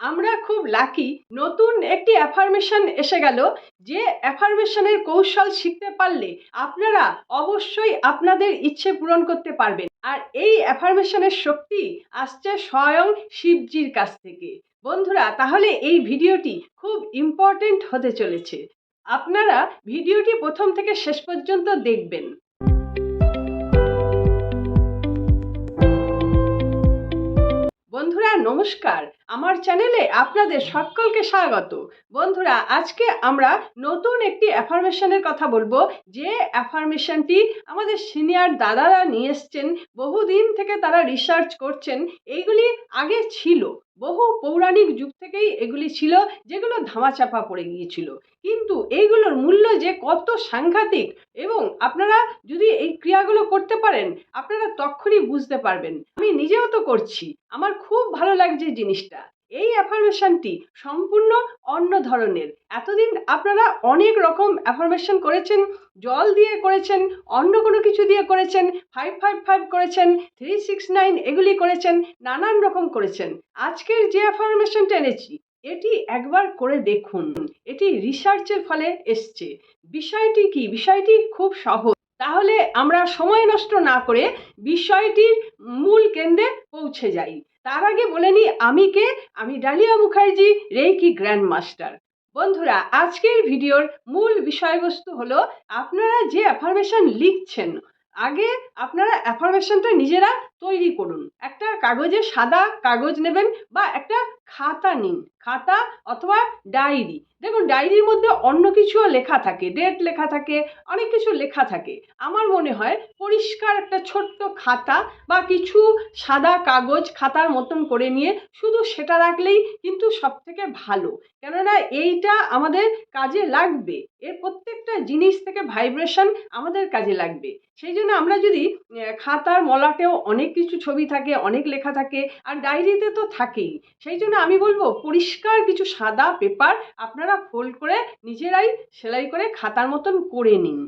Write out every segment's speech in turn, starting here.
আমরা খুব লাকি নতুন একটি অ্যাফার্মেশন এসে গেল যে অ্যাফার্মেশনের কৌশল শিখতে পারলে আপনারা অবশ্যই আপনাদের ইচ্ছে পূরণ করতে পারবেন। আর এই অ্যাফার্মেশনের শক্তি আসছে স্বয়ং শিবজির কাছ থেকে। বন্ধুরা, তাহলে এই ভিডিওটি খুব ইম্পর্টেন্ট হতে চলেছে। আপনারা ভিডিওটি প্রথম থেকে শেষ পর্যন্ত দেখবেন। বন্ধুরা, নমস্কার। আমার চ্যানেলে আপনাদের সকলকে স্বাগত। বন্ধুরা, আজকে আমরা নতুন একটি অ্যাফার্মেশনের কথা বলব। যে অ্যাফার্মেশনটি আমাদের সিনিয়র দাদারা নিয়ে এসছেন, বহুদিন থেকে তারা রিসার্চ করছেন, এইগুলি আগে ছিল। বহু পৌরাণিক যুগ থেকেই এগুলি ছিল, যেগুলো ধামাচাপা পড়ে গিয়েছিল। কিন্তু এইগুলোর মূল্য যে কত সাংঘাতিক এবং আপনারা যদি এই ক্রিয়াগুলো করতে পারেন, আপনারা তখনই বুঝতে পারবেন। আমি নিজেও তো করছি। আমার খুব ভালো লাগছে জিনিসটা। এই অ্যাফার্মেশনটি সম্পূর্ণ অন্য ধরনের। এতদিন আপনারা অনেক রকম অ্যাফার্মেশন করেছেন, জল দিয়ে করেছেন, অন্য কোনো কিছু দিয়ে করেছেন ফাইভ ফাইভ ফাইভ করেছেন থ্রি সিক্স নাইন এগুলি করেছেন, নানান রকম করেছেন। আজকের যে অ্যাফার্মেশনটা এনেছি, এটি একবার করে দেখুন। এটি রিসার্চের ফলে এসছে। বিষয়টি কি? বিষয়টি খুব সহজ। তাহলে আমরা সময় নষ্ট না করে বিষয়টির মূল কেন্দ্রে পৌঁছে যাই। তার আগে বলে নিই আমি কে? আমি Dalia Mukherjee, reiki grand master বন্ধুরা, আজকের ভিডিওর মূল বিষয়বস্তু হলো, আপনারা যে অ্যাফার্মেশন লিখছেন, আগে আপনারা অ্যাফার্মেশনটা নিজেরা তৈরি করুন। একটা কাগজে সাদা কাগজ নেবেন বা একটা খাতা নিন। খাতা অথবা ডায়েরি। দেখুন, ডায়েরির মধ্যে অন্য কিছুও লেখা থাকে। ডেট লেখা থাকে, অনেক কিছু লেখা থাকে। আমার মনে হয় পরিষ্কার একটা ছোট্ট খাতা বা কিছু সাদা কাগজ খাতার মতন করে নিয়ে শুধু সেটা রাখলেই কিন্তু সব থেকে ভালো। কেননা এইটা আমাদের কাজে লাগবে। এর প্রত্যেকটা জিনিস থেকে ভাইব্রেশন আমাদের কাজে লাগবে। সেই জন্য আমরা যদি খাতার মলাটেও অনেক কিছু ছবি থাকে, অনেক লেখা থাকে আর ডায়েরিতে তো থাকেই। সেই জন্য আমি বলব পরিষ্কার কিছু সাদা পেপার আপনারা ফোল্ড করে নিজেরাই সেলাই করে খাতার মতন করে নিন।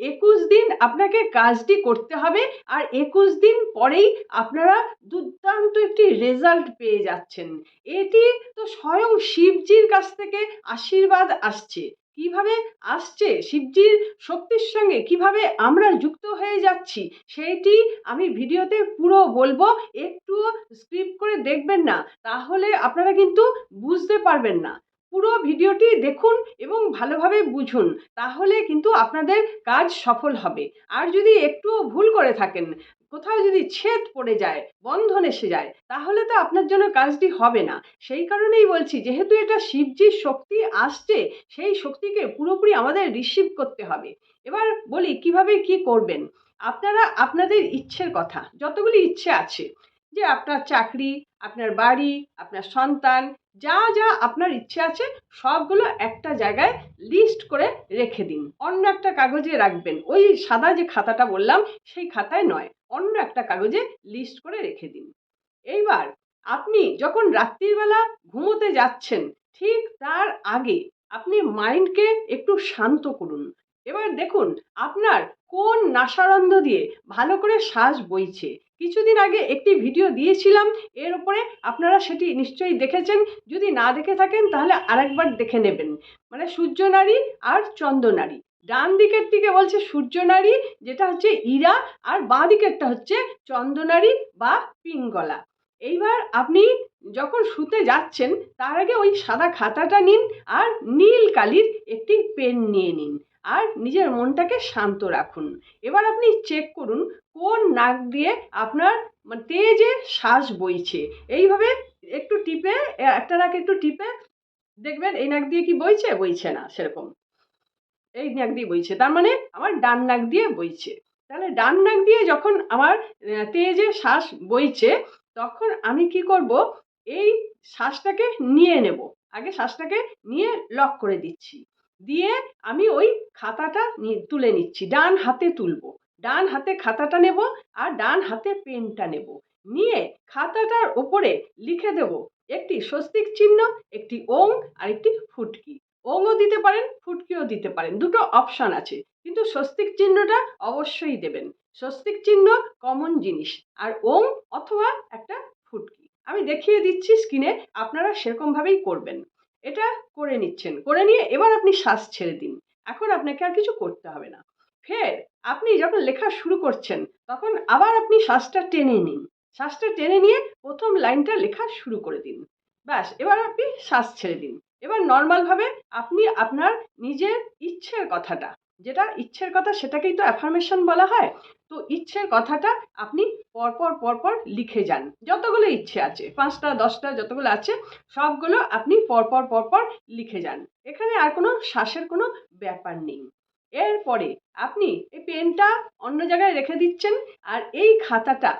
একুশ দিন আপনাকে কাজটি করতে হবে আর একুশ দিন পরেই আপনারা দুর্দান্ত একটি রেজাল্ট পেয়ে যাচ্ছেন। এটি তো স্বয়ং শিবজির কাছ থেকে আশীর্বাদ আসছে। কীভাবে আসছে, শিবজির শক্তির সঙ্গে কীভাবে আমরা যুক্ত হয়ে যাচ্ছি, সেইটি আমি ভিডিওতে পুরো বলব। একটু স্ক্রিপ্ট করে দেখবেন না, তাহলে আপনারা কিন্তু বুঝতে পারবেন না। পুরো ভিডিওটি দেখুন এবং ভালোভাবে বুঝুন, তাহলে কিন্তু আপনাদের কাজ সফল হবে। আর যদি একটুও ভুল করে থাকেন কোথাও যদি ছেদ পড়ে যায়, বন্ধন এসে যায়, তাহলে তো আপনার জন্য কাজটি হবে না। সেই কারণেই বলছি, যেহেতু এটা শিবজির শক্তি আসছে, সেই শক্তিকে পুরোপুরি আমাদের রিসিভ করতে হবে। এবার বলি, কীভাবে কি করবেন? আপনারা আপনাদের ইচ্ছের কথা, যতগুলি ইচ্ছে আছে, যে আপনার চাকরি, আপনার বাড়ি, আপনার সন্তান, যা যা আপনার ইচ্ছে আছে, সবগুলো একটা জায়গায় লিস্ট করে রেখে দিন। অন্য একটা কাগজে রাখবেন। ওই সাদা যে খাতাটা বললাম, সেই খাতায় নয়। অন্য একটা কাগজে লিস্ট করে রেখে দিন। এইবার আপনি যখন রাত্রিবেলা ঘুমোতে যাচ্ছেন, ঠিক তার আগে আপনি মাইন্ডকে একটু শান্ত করুন। এবার দেখুন, আপনার কোন নাসারন্ধ দিয়ে ভালো করে শ্বাস বইছে। কিছুদিন আগে একটি ভিডিও দিয়েছিলাম, এর উপরে আপনারা সেটি নিশ্চয়ই দেখেছেন। যদি না দেখে থাকেন, তাহলে আরেকবার দেখে নেবেন। মানে সূর্য নারী আর চন্দ্রনারী ডান দিকের দিকে বলছে সূর্য নারী, যেটা হচ্ছে ইরা, আর বাঁ দিকেরটা হচ্ছে চন্দ্রনারী বা পিঙ্গলা। এইবার আপনি যখন শুতে যাচ্ছেন, তার আগে ওই সাদা খাতাটা নিন আর নীল কালির একটি পেন নিয়ে নিন আর নিজের মনটাকে শান্ত রাখুন। এবার আপনি চেক করুন কোন নাক দিয়ে আপনার মানে তেজে শ্বাস বইছে। এইভাবে একটু টিপে, একটা নাক একটু টিপে দেখবেন এই নাক দিয়ে কি বইছে? বইছে না, সেরকম। এই নাক দিয়ে বইছে। তার মানে আমার ডান নাক দিয়ে বইছে। তাহলে ডান নাক দিয়ে যখন আমার তেজে শ্বাস বইছে, তখন আমি কি করব? এই শ্বাসটাকে নিয়ে নেব। আগে শ্বাসটাকে নিয়ে লক করে দিচ্ছি। দিয়ে আমি ওই খাতাটা তুলে নিচ্ছি। ডান হাতে তুলবো। ডান হাতে খাতাটা নেব আর ডান হাতে পেনটা নেব। নিয়ে খাতাটার ওপরে লিখে দেব। একটি স্বস্তিক চিহ্ন, একটি ওং আর একটি ফুটকি। ওংও দিতে পারেন, ফুটকিও দিতে পারেন, দুটো অপশান আছে। কিন্তু স্বস্তিক চিহ্নটা অবশ্যই দেবেন। স্বস্তিক চিহ্ন কমন জিনিস, আর ওং অথবা একটা ফুটকি। আমি দেখিয়ে দিচ্ছি স্ক্রিনে আপনারা সেরকমভাবেই করবেন। এটা করে নিচ্ছেন, করে নিয়ে এবার আপনি শ্বাস ছেড়ে দিন। এখন আপনাকে আর কিছু করতে হবে না। ফের আপনি যখন লেখা শুরু করছেন, তখন আবার আপনি শ্বাসটা টেনে নিন। শ্বাসটা টেনে নিয়ে প্রথম লাইনটা লেখা শুরু করে দিন। ব্যাস, এবার আপনি শ্বাস ছেড়ে দিন। এবার নর্মালভাবে আপনি আপনার নিজের ইচ্ছের কথাটা, যেটা ইচ্ছের কথা সেটাকেই তো অ্যাফার্মেশন বলা হয়, তো ইচ্ছের কথাটা আপনি পরপর পরপর লিখে যান। যতগুলো ইচ্ছে আছে, পাঁচটা, দশটা যতগুলো আছে, সবগুলো আপনি পরপর পরপর লিখে যান। এখানে আর কোনো শ্বাসের কোনো ব্যাপার নেই। এরপরে আপনি এই পেনটা অন্য জায়গায় রেখে দিচ্ছেন আর এই খাতাটা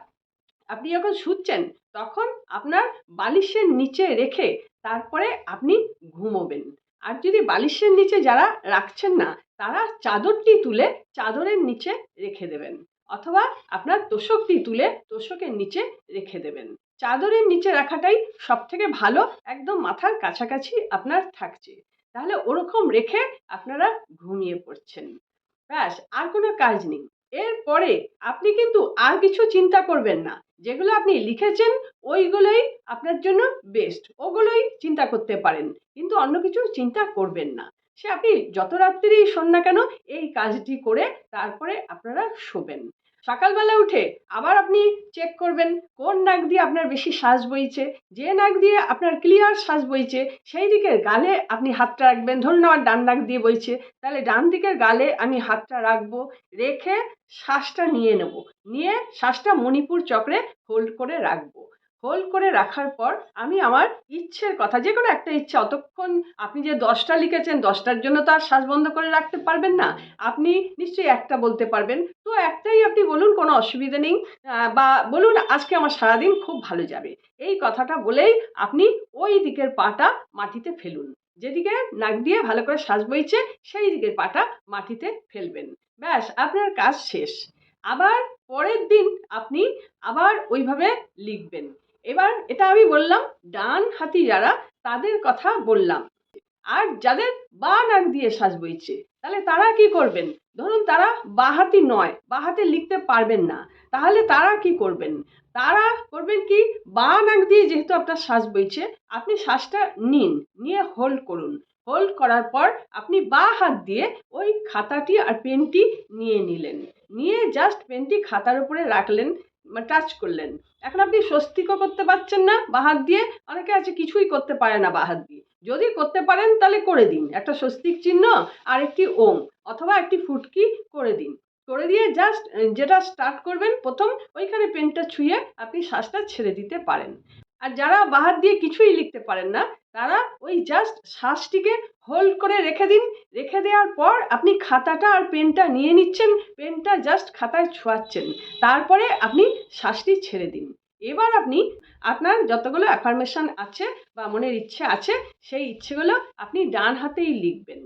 আপনি যখন শুচ্ছেন তখন আপনার বালিশের নিচে রেখে তারপরে আপনি ঘুমোবেন। আর যদি বালিশের নিচে যারা রাখছেন না, তারা চাদরটি তুলে চাদরের নিচে রেখে দেবেন। অথবা আপনার তোষকটি তুলে তোষকের নিচে রেখে দেবেন। চাদরের নিচে রাখাটাই সব থেকে ভালো, একদম মাথার কাছাকাছি আপনার থাকছে। তাহলে ওরকম রেখে আপনারা ঘুমিয়ে পড়ছেন। ব্যাস, আর কোনো কাজ নেই। এরপরে আপনি কিন্তু আর কিছু চিন্তা করবেন না। যেগুলো আপনি লিখেছেন, ওইগুলোই আপনার জন্য বেস্ট ওগুলোই চিন্তা করতে পারেন। কিন্তু অন্য কিছু চিন্তা করবেন না। সে আপনি যত রাত্রিই শোন না কেন, এই কাজটি করে তারপরে আপনারা শোবেন। সকালবেলা উঠে আবার আপনি চেক করবেন কোন নাক দিয়ে আপনার বেশি শ্বাস বইছে, যে নাক দিয়ে আপনার ক্লিয়ার শ্বাস বইছে, সেই দিকের গালে আপনি হাতটা রাখবেন। ধরুন আমার ডান নাক দিয়ে বইছে, তাহলে ডান দিকের গালে আমি হাতটা রাখব, রেখে শ্বাসটা নিয়ে নেব। নিয়ে শ্বাসটা মণিপুর চক্রে হোল্ড করে রাখব। হোল্ড করে রাখার পর আমি আমার ইচ্ছের কথা, যে কোনো একটা ইচ্ছা, অতক্ষণ আপনি যে দশটা লিখেছেন, দশটার জন্য তো আর শ্বাস বন্ধ করে রাখতে পারবেন না। আপনি নিশ্চয়ই একটা বলতে পারবেন তো একটাই আপনি বলুন, কোনো অসুবিধা নেই। বা বলুন, আজকে আমার সারাদিন খুব ভালো যাবে। এই কথাটা বলেই আপনি ওই দিকের পাটা মাটিতে ফেলুন। যেদিকে নাক দিয়ে ভালো করে শ্বাস বইছে, সেই দিকের পাটা মাটিতে ফেলবেন। ব্যাস, আপনার কাজ শেষ। আবার পরের দিন আপনি আবার ওইভাবে লিখবেন। এবার এটা আমি বললাম, ডান হাতি যারা, তাদের কথা বললাম। আর যাদের বা নাক দিয়ে শ্বাস বইছে তাহলে তারা কি করবেন? ধরুন তারা বাহাতি নয়, বাহাতে লিখতে পারবেন না। তাহলে তারা কি করবেন? তারা করবেন কি? বা নাক দিয়ে যেহেতু আপনার শ্বাস বইছে, আপনি শ্বাসটা নিন, নিয়ে হোল্ড করুন। হোল্ড করার পর আপনি বা হাত দিয়ে ওই খাতাটি আর পেনটি নিয়ে নিলেন। নিয়ে জাস্ট পেনটি খাতার উপরে রাখলেন। টাচ করলেন। এখন আপনি স্বস্তিকও করতে পারছেন না বাহাত দিয়ে অনেকে আছে কিছুই করতে পারে না বাহাত দিয়ে। যদি করতে পারেন, তাহলে করে দিন। একটা স্বস্তিক চিহ্ন আর একটি ওম, অথবা একটি ফুটকি করে দিন। করে দিয়ে জাস্ট যেটা স্টার্ট করবেন, প্রথম ওইখানে পেনটা ছুঁয়ে আপনি শ্বাসটা ছেড়ে দিতে পারেন। আর যারা বাহাত দিয়ে কিছুই লিখতে পারেন না, তারা ওই জাস্ট শ্বাসটিকে হোল্ড করে রেখে দিন। রেখে দেওয়ার পর আপনি খাতাটা আর পেনটা নিয়ে নিচ্ছেন, পেনটা জাস্ট খাতায় ছোঁয়াচ্ছেন। তারপরে আপনি শ্বাসটি ছেড়ে দিন। এবার আপনি আপনার যতগুলো অ্যাফার্মেশন আছে বা মনের ইচ্ছে আছে, সেই ইচ্ছেগুলো আপনি ডান হাতেই লিখবেন।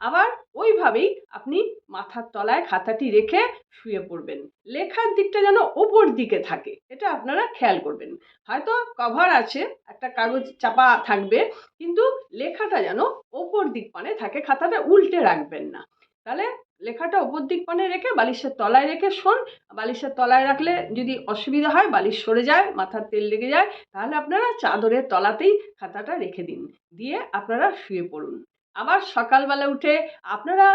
আবার ওইভাবেই আপনি মাথার তলায় খাতাটি রেখে শুয়ে পড়বেন। লেখার দিকটা যেন ওপর দিকে থাকে, এটা আপনারা খেয়াল করবেন। হয়তো কভার আছে, একটা কাগজ চাপা থাকবে, কিন্তু লেখাটা যেন ওপর দিক পানে থাকে, খাতাটা উল্টে রাখবেন না। তাহলে লেখাটা ওপর দিক পানে রেখে বালিশের তলায় রেখে শোন, বালিশের তলায় রাখলে যদি অসুবিধা হয়, বালিশ সরে যায়, মাথার তেল লেগে যায়, তাহলে আপনারা চাদরের তলাতেই খাতাটা রেখে দিন। দিয়ে আপনারা শুয়ে পড়ুন। আবার সকালবেলা উঠে আপনারা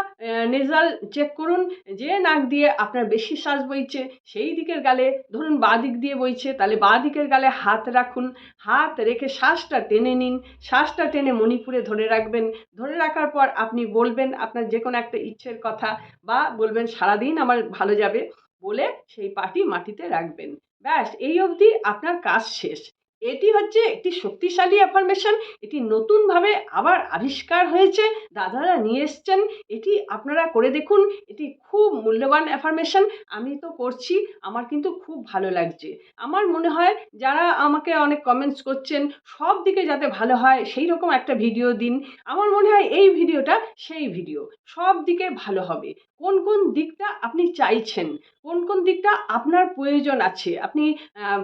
নেজাল চেক করুন, যে নাক দিয়ে আপনার বেশি শ্বাস বইছে, সেই দিকের গালে, ধরুন বাঁ দিক দিয়ে বইছে, তাহলে বাঁ দিকের গালে হাত রাখুন, হাত রেখে শ্বাসটা টেনে নিন, শ্বাসটা টেনে মণিপুরে ধরে রাখবেন, ধরে রাখার পর আপনি বলবেন আপনার যে কোনো একটা ইচ্ছের কথা, বা বলবেন, সারাদিন আমার ভালো যাবে, বলে সেই পাটি মাটিতে রাখবেন। ব্যাস, এই অবধি আপনার কাজ শেষ। এটি হচ্ছে একটি শক্তিশালী অ্যাফার্মেশন এটি নতুনভাবে আবার আবিষ্কার হয়েছে, দাদারা নিয়ে এসছেন, এটি আপনারা করে দেখুন, এটি খুব মূল্যবান অ্যাফার্মেশন আমি তো করছি, আমার কিন্তু খুব ভালো লাগছে। আমার মনে হয় যারা আমাকে অনেক কমেন্টস করছেন, সব দিকে যাতে ভালো হয়, সেই রকম একটা ভিডিও দিন। আমার মনে হয় এই ভিডিওটা সেই ভিডিও সব দিকে ভালো হবে। কোন কোন দিকটা আপনি চাইছেন? কোন কোন দিকটা আপনার প্রয়োজন আছে? আপনি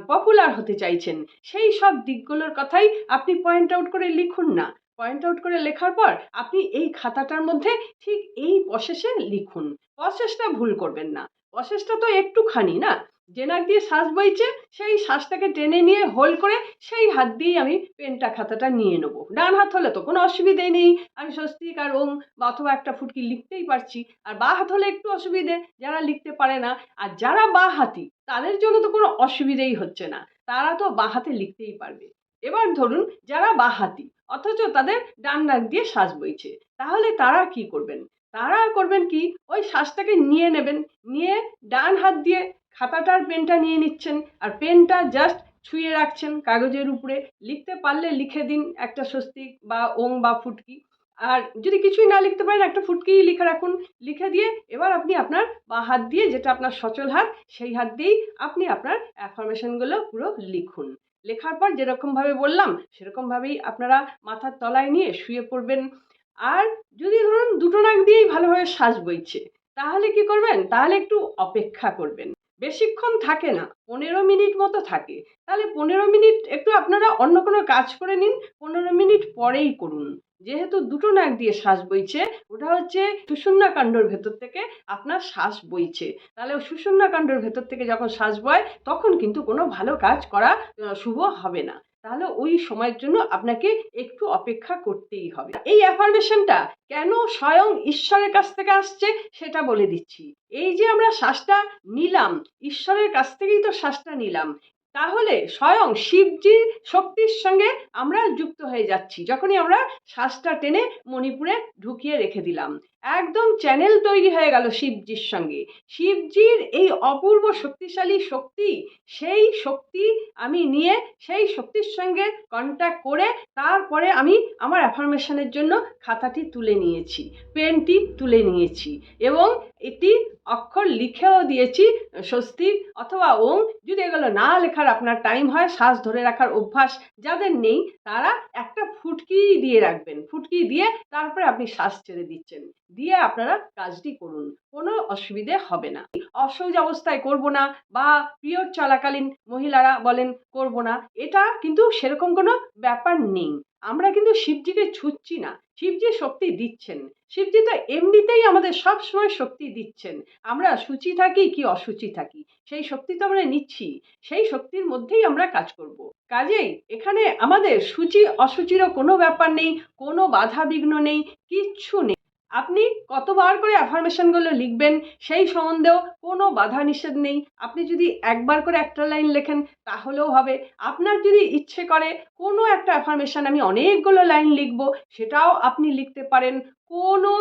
পপুলার হতে চাইছেন। সেই সব দিকগুলোর কথাই আপনি পয়েন্ট আউট করে লিখুন না। পয়েন্ট আউট করে লেখার পর আপনি এই খাতাটার মধ্যে ঠিক এই প্রসেসে লিখুন। প্রসেসটা ভুল করবেন না। প্রসেসটা তো একটুখানি না? যে নাক দিয়ে শ্বাস বইছে, সেই শ্বাসটাকে টেনে নিয়ে হোল্ড করে সেই হাত দিয়েই আমি পেনটা, খাতাটা নিয়ে নেব। ডান হাত হলে তো কোনো অসুবিধে নেই। আমি স্বস্তিক আর ওং বা অথবা একটা ফুটকি লিখতেই পারছি। আর বা হাত হলে একটু অসুবিধে, যারা লিখতে পারে না। আর যারা বা হাতি, তাদের জন্য তো কোনো অসুবিধেই হচ্ছে না। তারা তো বা হাতে লিখতেই পারবে। এবার ধরুন যারা বা হাতি, অথচ তাদের ডান নাক দিয়ে শ্বাস বইছে। তাহলে তারা কি করবেন? তারা করবেন কি? ওই শ্বাসটাকে নিয়ে নেবেন। নিয়ে ডান হাত দিয়ে খাতাটার পেনটা নিয়ে নিচ্ছেন আর পেনটা জাস্ট ছুঁয়ে রাখছেন কাগজের উপরে। লিখতে পারলে লিখে দিন একটা স্বস্তিক বা ওং বা ফুটকি। আর যদি কিছুই না লিখতে পারেন, একটা ফুটকি লিখে রাখুন। লিখে দিয়ে এবার আপনি আপনার বা হাত দিয়ে যেটা আপনার সচল হাত, সেই হাত দিয়েই আপনি আপনার অ্যাফার্মেশনগুলো পুরো লিখুন। লেখার পর যেরকমভাবে বললাম, সেরকমভাবেই আপনারা মাথার তলায় নিয়ে শুয়ে পড়বেন। আর যদি ধরুন দুটো নাক দিয়েই ভালোভাবে শ্বাস বইছে তাহলে কি করবেন? তাহলে একটু অপেক্ষা করবেন। বেশিক্ষণ থাকে না, পনেরো মিনিট মতো থাকে। তাহলে পনেরো মিনিট একটু আপনারা অন্য কোনো কাজ করে নিন, পনেরো মিনিট পরেই করুন। যেহেতু দুটো নাক দিয়ে শ্বাস বইছে, ওটা হচ্ছে সুষুম্নাকাণ্ডর ভেতর থেকে আপনার শ্বাস বইছে। তাহলে সুষুম্নাকাণ্ডর ভেতর থেকে যখন শ্বাস বয়, তখন কিন্তু কোনো ভালো কাজ করা শুভ হবে না। তাহলে ওই সময়ের জন্য আপনাকে একটু অপেক্ষা করতেই হবে। এই অ্যাফার্মেশনটা কেন স্বয়ং ঈশ্বরের কাছ থেকে আসছে সেটা বলে দিচ্ছি। এই যে আমরা শ্বাসটা নিলাম, ঈশ্বরের কাছ থেকেই তো শ্বাসটা নিলাম, তাহলে স্বয়ং শিবজির শক্তির সঙ্গে আমরা যুক্ত হয়ে যাচ্ছি, যখনই আমরা শ্বাসটা টেনে মণিপুরে ঢুকিয়ে রেখে দিলাম। একদম চ্যানেল তৈরি হয়ে গেল শিবজির সঙ্গে। শিবজির এই অপূর্ব শক্তিশালী শক্তি, সেই শক্তি আমি নিয়ে, সেই শক্তির সঙ্গে কন্ট্যাক্ট করে তারপরে আমি আমার অ্যাফার্মেশনের জন্য খাতাটি তুলে নিয়েছি পেনটি তুলে নিয়েছি এবং এটি অক্ষর লিখেও দিয়েছি স্বস্তিক অথবা ওং যদি এগুলো না লেখার আপনার টাইম হয়, শ্বাস ধরে রাখার অভ্যাস যাদের নেই, তারা একটা ফুটকি দিয়ে রাখবেন। ফুটকি দিয়ে তারপরে আপনি শ্বাস ছেড়ে দিচ্ছেন। দিয়ে আপনারা কাজটি করুন। কোনো অসুবিধে হবে না। অসহজ অবস্থায় করব না বা পিরিয়ড চলাকালীন মহিলারা বলেন করব না, এটা কিন্তু সেরকম কোনো ব্যাপার নেই। আমরা কিন্তু শিবজিকে ছুচ্ছি না। শিবজি শক্তি দিচ্ছেন। শিবজি তো এমনিতেই আমাদের সব সময় শক্তি দিচ্ছেন। আমরা সূচি থাকি কি অসুচি থাকি? সেই শক্তি তো আমরা নিচ্ছি। সেই শক্তির মধ্যেই আমরা কাজ করব। কাজেই এখানে আমাদের সূচি অসুচিরও কোনো ব্যাপার নেই, কোনো বাধা বিঘ্ন নেই, কিচ্ছু নেই। আপনি কতবার করে অ্যাফার্মেশনগুলো লিখবেন সেই সম্বন্ধেও কোনো বাধা নিষেধ নেই। আপনি যদি একবার করে একটা লাইন লেখেন তাহলেও হবে। আপনার যদি ইচ্ছে করে কোনো একটা অ্যাফার্মেশন আমি অনেকগুলো লাইন লিখব সেটাও আপনি লিখতে পারেন। কোনো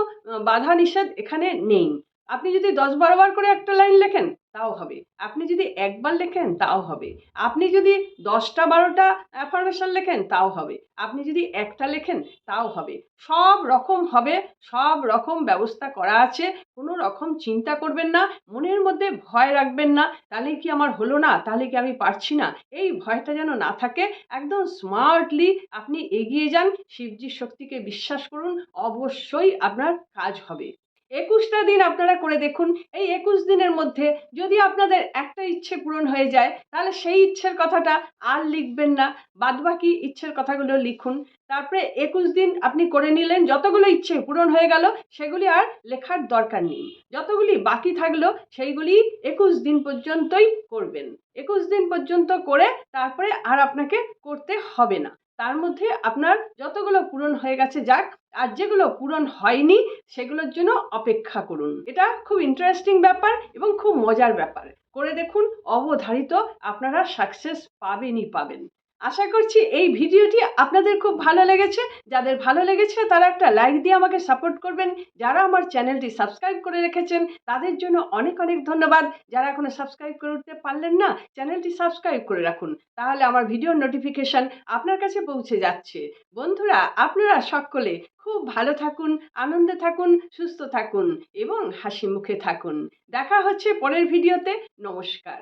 বাধা নিষেধ এখানে নেই। আপনি যদি দশ বারো বার করে একটা লাইন লেখেন তাও হবে। আপনি যদি একবার লেখেন, তাও হবে। আপনি যদি দশটা, বারোটা অ্যাফার্মেশন লেখেন, তাও হবে। আপনি যদি একটা লেখেন, তাও হবে। সব রকম হবে, সব রকম ব্যবস্থা করা আছে। কোনো রকম চিন্তা করবেন না, মনের মধ্যে ভয় রাখবেন না। তাহলে কি আমার হলো না? তাহলে কি আমি পারছি না? এই ভয়টা যেন না থাকে, একদম স্মার্টলি আপনি এগিয়ে যান। শিবজির শক্তিকে বিশ্বাস করুন, অবশ্যই আপনার কাজ হবে। একুশটা দিন আপনারা করে দেখুন। এই একুশ দিনের মধ্যে যদি আপনাদের একটা ইচ্ছে পূরণ হয়ে যায়, তাহলে সেই ইচ্ছের কথাটা আর লিখবেন না। বাদবাকি ইচ্ছের কথাগুলো লিখুন। তারপরে একুশ দিন আপনি করে নিলেন, যতগুলো ইচ্ছে পূরণ হয়ে গেল, সেগুলি আর লেখার দরকার নেই। যতগুলি বাকি থাকল, সেইগুলি একুশ দিন পর্যন্তই করবেন। একুশ দিন পর্যন্ত করে তারপরে আর আপনাকে করতে হবে না। তার মধ্যে আপনার যতগুলো পূরণ হয়ে গেছে যাক, আর যেগুলো পূরণ হয়নি, সেগুলোর জন্য অপেক্ষা করুন। এটা খুব ইন্টারেস্টিং ব্যাপার এবং খুব মজার ব্যাপার। করে দেখুন, অবধারিত আপনারা সাকসেস পাবেনই পাবেন। আশা করছি এই ভিডিওটি আপনাদের খুব ভালো লেগেছে। যাদের ভালো লেগেছে, তারা একটা লাইক দিয়ে আমাকে সাপোর্ট করবেন। যারা আমার চ্যানেলটি সাবস্ক্রাইব করে রেখেছেন, তাদের জন্য অনেক অনেক ধন্যবাদ। যারা এখনও সাবস্ক্রাইব করতে পারলেন না, চ্যানেলটি সাবস্ক্রাইব করে রাখুন। তাহলে আমার ভিডিওর নোটিফিকেশন আপনার কাছে পৌঁছে যাচ্ছে। বন্ধুরা, আপনারা সকলে খুব ভালো থাকুন, আনন্দে থাকুন, সুস্থ থাকুন এবং হাসি মুখে থাকুন। দেখা হচ্ছে পরের ভিডিওতে নমস্কার।